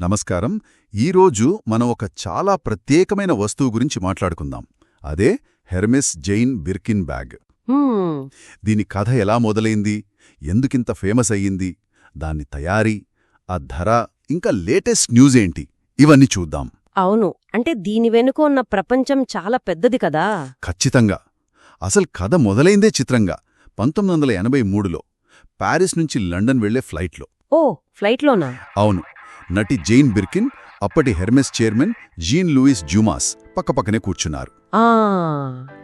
నమస్కారం. ఈరోజు మనం ఒక చాలా ప్రత్యేకమైన వస్తువు గురించి మాట్లాడుకుందాం. అదే హెర్మెస్ జైన్ బిర్కిన్ బ్యాగ్. దీని కథ ఎలా మొదలైంది? ఎందుకింత ఫేమస్ అయ్యింది? దాని తయారీ ఆ ధర ఇంకా లేటెస్ట్ న్యూస్ ఏంటి? ఇవన్నీ చూద్దాం. అవును. అంటే దీని వెనుక ఉన్న ప్రపంచం చాలా పెద్దది కదా? ఖచ్చితంగా. అసలు కథ మొదలైందే చిత్రంగా. పంతొమ్మిది వందల ఎనభై మూడులో ప్యారిస్ నుంచి లండన్ వెళ్ళే ఫ్లైట్లో. ఓ ఫ్లైట్లోనా? అవును. నటి జైన్ బిర్కిన్ అప్పటి Hermes chairman Jean Louis Dumas పక్కపక్కనే కూర్చున్నారు.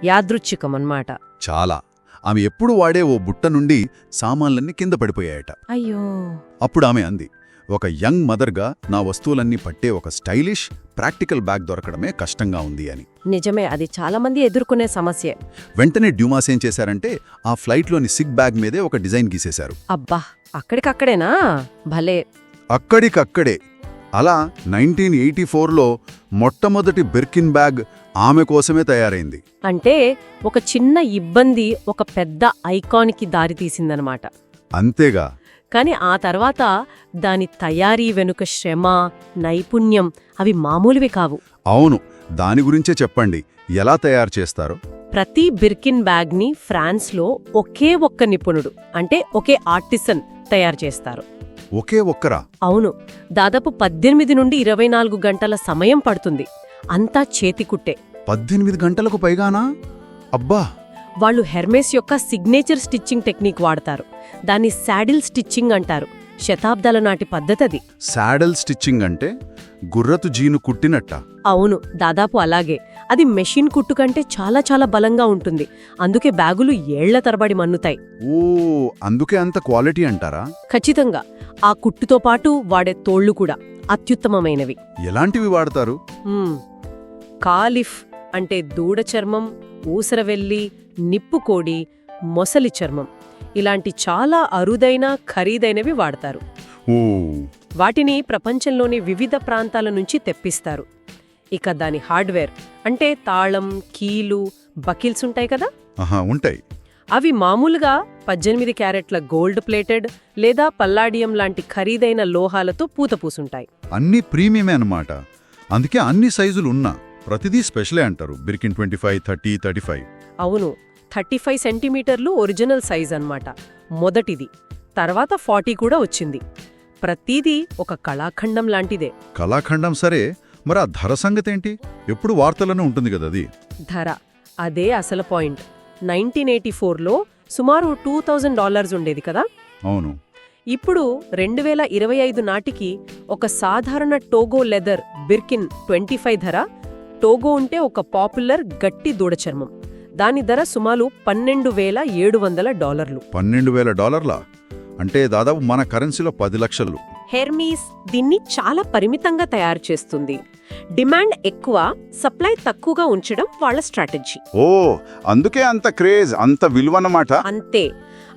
యాదృచ్ఛికం అన్నమాట చాలా. ఆమె ఎప్పుడు వాడే ఓ బుట్ట నుండి సామాన్లన్నీ కింద పడిపోయాయట. అయ్యో. అప్పుడు ఆమె అంది ఒక యంగ్ మదర్గా నా వస్తువులన్నీ పట్టే ఒక స్టైలిష్ ప్రాక్టికల్ బ్యాగ్ దొరకడమే కష్టంగా ఉంది అని. నిజమే అది చాలా మంది ఎదుర్కొనే సమస్యే. వెంటనే డ్యూమాస్ ఏం చేశారంటే ఆ ఫ్లైట్లోని సిగ్ బ్యాగ్ మీదే ఒక డిజైన్ గీసేశారు. అబ్బా అక్కడికక్కడేనా? భలే. అక్కడికక్కడే. అలా నైన్టీన్ ఎయిటీ ఫోర్లో మొట్టమొదటి బిర్కిన్ బ్యాగ్ ఆమె కోసమే తయారైంది. అంటే ఒక చిన్న ఇబ్బంది ఒక పెద్ద ఐకాన్కి దారితీసిందనమాట. అంతేగా. కానీ ఆ తర్వాత దాని తయారీ వెనుక శ్రమ నైపుణ్యం అవి మామూలువి కావు. అవును దాని గురించే చెప్పండి. ఎలా తయారు చేస్తారో? ప్రతి బిర్కిన్ బ్యాగ్ని ఫ్రాన్స్లో ఒకే ఒక్క నిపుణుడు అంటే ఒకే ఆర్టిసన్ తయారు చేస్తారు. ఒకే ఒక్కరా? అవును దాదాపు పద్దెనిమిది నుండి ఇరవై నాలుగు గంటల సమయం పడుతుంది. అంతా చేతికుట్టే. పద్దెనిమిది గంటలకు పైగానా? అబ్బా! వాళ్ళు హెర్మేస్ యొక్క సిగ్నేచర్ స్టిచ్చింగ్ టెక్నిక్ వాడతారు. దాన్ని శాడిల్ స్టిచ్చింగ్ అంటారు. శతాబ్దాల నాటి పద్ధతది శాడల్ స్టిచ్చింగ్ అంటే గుర్రతు జీను కుట్టినట్ట? అవును దాదాపు అలాగే. అది మెషిన్ కుట్టు కంటే చాలా చాలా బలంగా ఉంటుంది. అందుకే బ్యాగులు ఏళ్ళ తరబడి మన్నుతాయి. ఓ అందుకే అంత క్వాలిటీ అంటారా? ఖచ్చితంగా. ఆ కుట్టుతో పాటు వాడే తోళ్ళు కూడా అత్యుత్తమమైనవి. ఎలాంటివి వాడతారు. కాలిఫ్ అంటే దూడ చర్మం ఊసరవెల్లి నిప్పుకోడి మొసలి చర్మం. ఇలాంటి చాలా అరుదైన ఖరీదైనవి వాడతారు. వాటిని ప్రపంచంలోని వివిధ ప్రాంతాల నుంచి తెప్పిస్తారు. ఇక దాని హార్డ్వేర్ అంటే తాళం కీలు బకిల్స్ ఉంటాయి కదా? ఉంటాయి. అవి మామూలుగా పద్దెనిమిది క్యారెట్ల గోల్డ్ ప్లేటెడ్ లేదా పల్లాడియం లాంటి ఖరీదైన లోహాలతో పూతపూసుంటాయి అన్ని ప్రీమియమే అన్నమాట. అందుకే అన్ని సైజులు ఉన్నా ప్రతిదీ స్పెషలే అంటారు. Birkin twenty five thirty thirty five. అవును థర్టీ ఫైవ్ సెంటీమీటర్లు ఒరిజినల్ సైజ్ అన్నమాట. మొదటిది తర్వాత ఫార్టీ కూడా వచ్చింది. ప్రతిదీ ఒక కళాఖండం లాంటిదే. కళాఖండం సరే మరి ఆ ధర సంగతేంటి? ఎప్పుడు వార్తలోనే ఉంటుంది కదా అది. ధర అదే అసలు పాయింట్. నైన్టీన్ ఎయిటీ ఫోర్లో సుమారు టూ థౌజండ్ డాలర్స్ ఉండేది కదా? అవును. ఇప్పుడు రెండు వేల ఇరవై ఐదు నాటికి ఒక సాధారణ Togo leather Birkin twenty five ధర టోగో ఉంటే ఒక పాపులర్ గట్టి దూడ చర్మం దాని ధర సుమారు పన్నెండు వేల ఏడు వందల డాలర్లు. పన్నెండు వేల డాలర్లా? అంటే దాదాపు మన కరెన్సీలో పది లక్షలు. హెర్మీస్ దీన్ని చాలా పరిమితంగా తయారు చేస్తుంది. డిమాండ్ ఎక్కువ సప్లై తక్కువగా ఉంచడం వాళ్ళ స్ట్రాటజీ. ఓ అందుకే అంత క్రేజ్ అంత విలువన్నమాట. అంతే.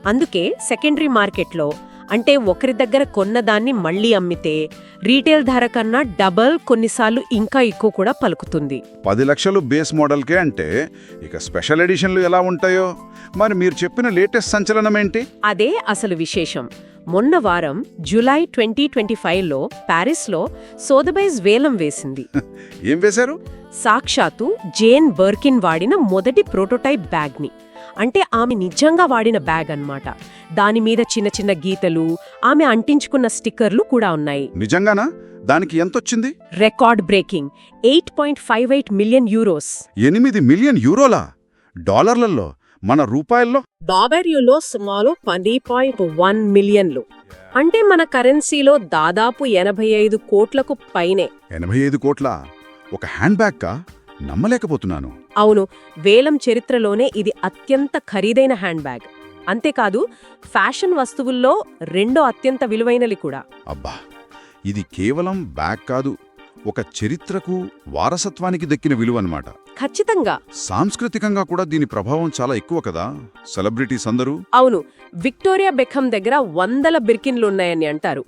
అందుకే సెకండరీ మార్కెట్లో అంటే ఒకరి దగ్గర కొన్నదాన్ని మళ్ళీ అమ్మితే రీటైల్ ధర కన్నా డబల్ కొన్నిసార్లు ఇంకా ఎక్కువ కూడా పలుకుతుంది. పది లక్షలు బేస్ మోడల్కే అంటే ఇక స్పెషల్ ఎడిషన్లు ఎలా ఉంటాయో? మరి మీరు చెప్పిన లేటెస్ట్ సంచలనం ఏంటి? అదే అసలు విశేషం. మొన్న వారం జూలై ట్వంటీ ట్వంటీ ఫైవ్లో ప్యారిస్లో సోదబైజ్ వేలం వేసింది. ఏం వేశారు? సాక్షాత్తు జేన్ బర్కిన్ వాడిన మొదటి ప్రోటోటైప్ బ్యాగ్ని. అంటే ఆమె నిజంగా వాడిన బ్యాగ్ అన్నమాట. దాని మీద చిన్న చిన్న గీతలు ఆమె అంటించుకున్న స్టిక్కర్లు కూడా ఉన్నాయి. నిజంగానా? దానికి ఎంతొచ్చింది? Record breaking eight point five eight million euros. ఎనిమిది మిలియన్ యూరోలా? డాలర్లలో. మన రూపాయల్లో? డాబెర్యూలో సుమారు పది పాయింట్ వన్ మిలియన్లు. అంటే మన కరెన్సీలో దాదాపు ఎనభై ఐదు కోట్లకు పైనే. ఎనభై ఐదు కోట్ల? ఒక హ్యాండ్ బ్యాగ్ కా నమ్మలేకపోతున్నాను. అవును వేలం చరిత్రలోనే ఇది అత్యంత ఖరీదైన హ్యాండ్ బ్యాగ్ అంతేకాదు ఫ్యాషన్ వస్తువుల్లో రెండో అత్యంత విలువైనది కూడా. అబ్బా! ఇది కేవలం బ్యాగ్ కాదు ఒక చరిత్రకు వారసత్వానికి దక్కిన విలువన్నమాట. ఖచ్చితంగా. సాంస్కృతికంగా కూడా దీని ప్రభావం చాలా ఎక్కువ కదా? సెలబ్రిటీస్ అందరూ? అవును. విక్టోరియా బెఖం దగ్గర వందల బిర్కిన్లు ఉన్నాయని అంటారు.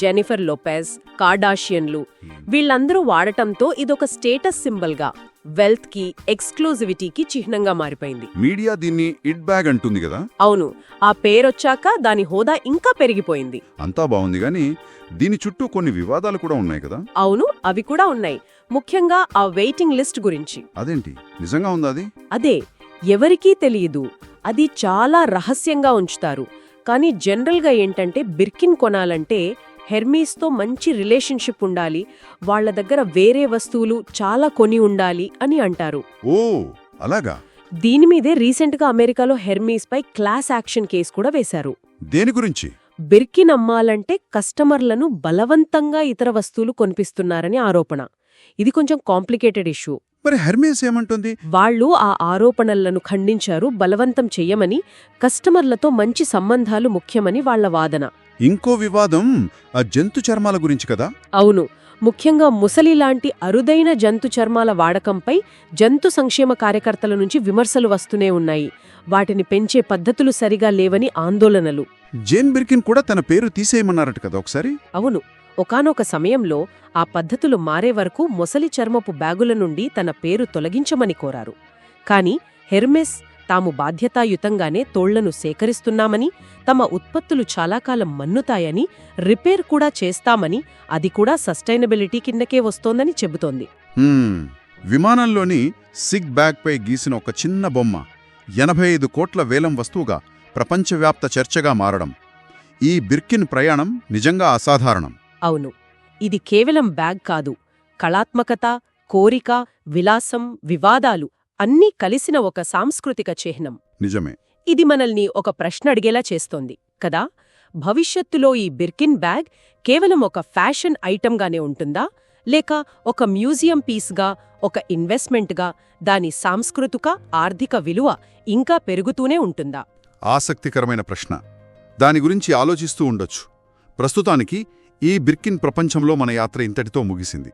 జెనిఫర్ లోపెజ్ కార్డాషియన్లు. వీళ్ళందరూ వాడటంతో ఇదొక స్టేటస్ సింబల్గా. వెల్త్కి ఎక్స్క్లూజివిటీకి చిహ్నంగా మారిపోయింది. మీడియా దీన్ని ఇట్ బ్యాగ్ అంటుంది కదా? అవును. ఆ పేరొచ్చాక దాని హోదా ఇంకా పెరిగిపోయింది. అంతా బాగుంది గాని దీని చుట్టూ కొన్ని వివాదాలు కూడా ఉన్నాయి కదా? అవును అవి కూడా ఉన్నాయి. ముఖ్యంగా ఆ వెయిటింగ్ లిస్ట్ గురించి. అదేంటి? నిజంగా ఉందా అది? అదే. ఎవరికీ తెలియదు అది చాలా రహస్యంగా ఉంచుతారు. కానీ జనరల్గా ఏంటంటే బిర్కిన్ కొనాలంటే హెర్మీస్తో మంచి రిలేషన్షిప్ ఉండాలి వాళ్ళ దగ్గర వేరే వస్తువులు చాలా కొని ఉండాలి అని అంటారు. ఓ అలాగా? దీని మీదే రీసెంట్గా అమెరికాలో హెర్మీస్పై క్లాస్ యాక్షన్ కేసు కూడా వేశారు. దేని గురించి? బిర్కిన్ అమ్మాలంటే కస్టమర్లను బలవంతంగా ఇతర వస్తువులు కొనిపిస్తున్నారని ఆరోపణ. ఇది కొంచెం కాంప్లికేటెడ్ ఇష్యూ. మరి హెర్మేస్ ఏమంటుంది? వాళ్ళు ఆ ఆరోపణలను ఖండించారు బలవంతం చెయ్యమని కస్టమర్లతో మంచి సంబంధాలు ముఖ్యమని వాళ్ళ వాదన. ఇంకో వివాదం ఆ జంతు చర్మాల గురించి కదా? అవును. ముఖ్యంగా ముసలి లాంటి అరుదైన జంతు చర్మాల వాడకంపై జంతు సంక్షేమ కార్యకర్తల నుంచి విమర్శలు వస్తూనే ఉన్నాయి. వాటిని పెంచే పద్ధతులు సరిగా లేవని ఆందోళనలు. జేన్ బిర్కిన్ కూడా తన పేరు తీసేయమన్నారట కదా ఒకసారి? అవును. ఒకానొక సమయంలో ఆ పద్ధతులు మారే వరకు మొసలి చర్మపు బ్యాగుల నుండి తన పేరు తొలగించమని కోరారు. కాని హెర్మెస్ తాము బాధ్యతాయుతంగానే తోళ్ళను సేకరిస్తున్నామని తమ ఉత్పత్తులు చాలాకాలం మన్నుతాయని రిపేర్ కూడా చేస్తామని అది కూడా సస్టైనబిలిటీ కిందకే వస్తోందని చెబుతోంది. విమానంలోని సిగ్ బ్యాగ్పై గీసిన ఒక చిన్న బొమ్మ ఎనభై ఐదు కోట్ల వేలం వస్తువుగా ప్రపంచవ్యాప్త చర్చగా మారడం. ఈ బిర్కిన్ ప్రయాణం నిజంగా అసాధారణం. అవును. ఇది కేవలం బ్యాగ్ కాదు. కళాత్మకత కోరిక విలాసం వివాదాలు అన్నీ కలిసిన ఒక సాంస్కృతిక చిహ్నం. నిజమే. ఇది మనల్ని ఒక ప్రశ్న అడిగేలా చేస్తోంది కదా? భవిష్యత్తులో ఈ బిర్కిన్ బ్యాగ్ కేవలం ఒక ఫ్యాషన్ ఐటంగానే ఉంటుందా? లేక ఒక మ్యూజియం పీస్గా ఒక ఇన్వెస్ట్మెంట్గా దాని సాంస్కృతిక ఆర్థిక విలువ ఇంకా పెరుగుతూనే ఉంటుందా? ఆసక్తికరమైన ప్రశ్న. దాని గురించి ఆలోచిస్తూ ఉండొచ్చు. ప్రస్తుతానికి ఈ బిర్కిన్ ప్రపంచంలో మన యాత్ర ఇంతటితో ముగిసింది.